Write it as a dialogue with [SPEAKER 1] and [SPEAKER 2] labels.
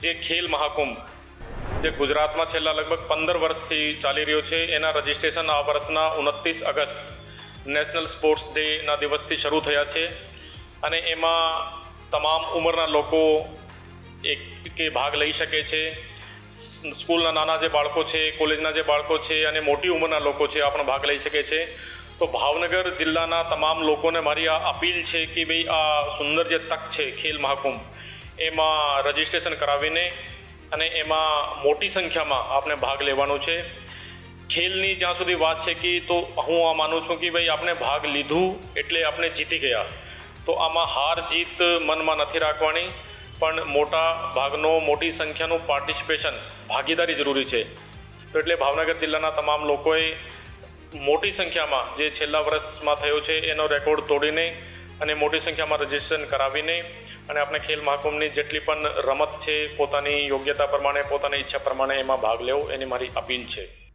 [SPEAKER 1] જે ખેલ મહાકુંભ, જે ગુજરાતમાં છેલ્લા લગભગ પંદર વર્ષથી ચાલી રહ્યો છે, એના રજિસ્ટ્રેશન આ વર્ષના ઉનત્રીસ અગસ્ત નેશનલ સ્પોર્ટ્સ ડેના દિવસથી શરૂ થયા છે. અને એમાં તમામ ઉંમરના લોકો એક, કે ભાગ લઈ શકે છે. સ્કૂલના નાના જે બાળકો છે, કોલેજના જે બાળકો છે અને મોટી ઉંમરના લોકો છે, આ પણ ભાગ લઈ શકે છે. તો ભાવનગર જિલ્લાના તમામ લોકોને મારી આ અપીલ છે કે ભાઈ આ સુંદર જે તક છે, ખેલ મહાકુંભ એમાં રજિસ્ટ્રેશન કરાવીને અને એમાં મોટી સંખ્યામાં આપણે ભાગ લેવાનો છે. ખેલની જ્યાં સુધી વાત છે કે તો હું આ માનું છું કે ભાઈ આપણે ભાગ લીધું એટલે આપણે જીતી ગયા. તો આમાં હાર જીત મનમાં નથી રાખવાની, પણ મોટા ભાગનો, મોટી સંખ્યાનું પાર્ટિસિપેશન ભાગીદારી જરૂરી છે. તો એટલે ભાવનગર જિલ્લાના તમામ લોકોએ મોટી સંખ્યામાં જે છેલ્લા વર્ષમાં થયો છે એનો રેકોર્ડ તોડીને અને મોટી સંખ્યામાં રજીસ્ટ્રેશન કરાવીને અને આપણે ખેલ મહાકુંભની જેટલી પણ રમત છે, પોતાની યોગ્યતા પ્રમાણે, પોતાની ઈચ્છા પ્રમાણે એમાં ભાગ લેવો, એની મારી અપીલ છે.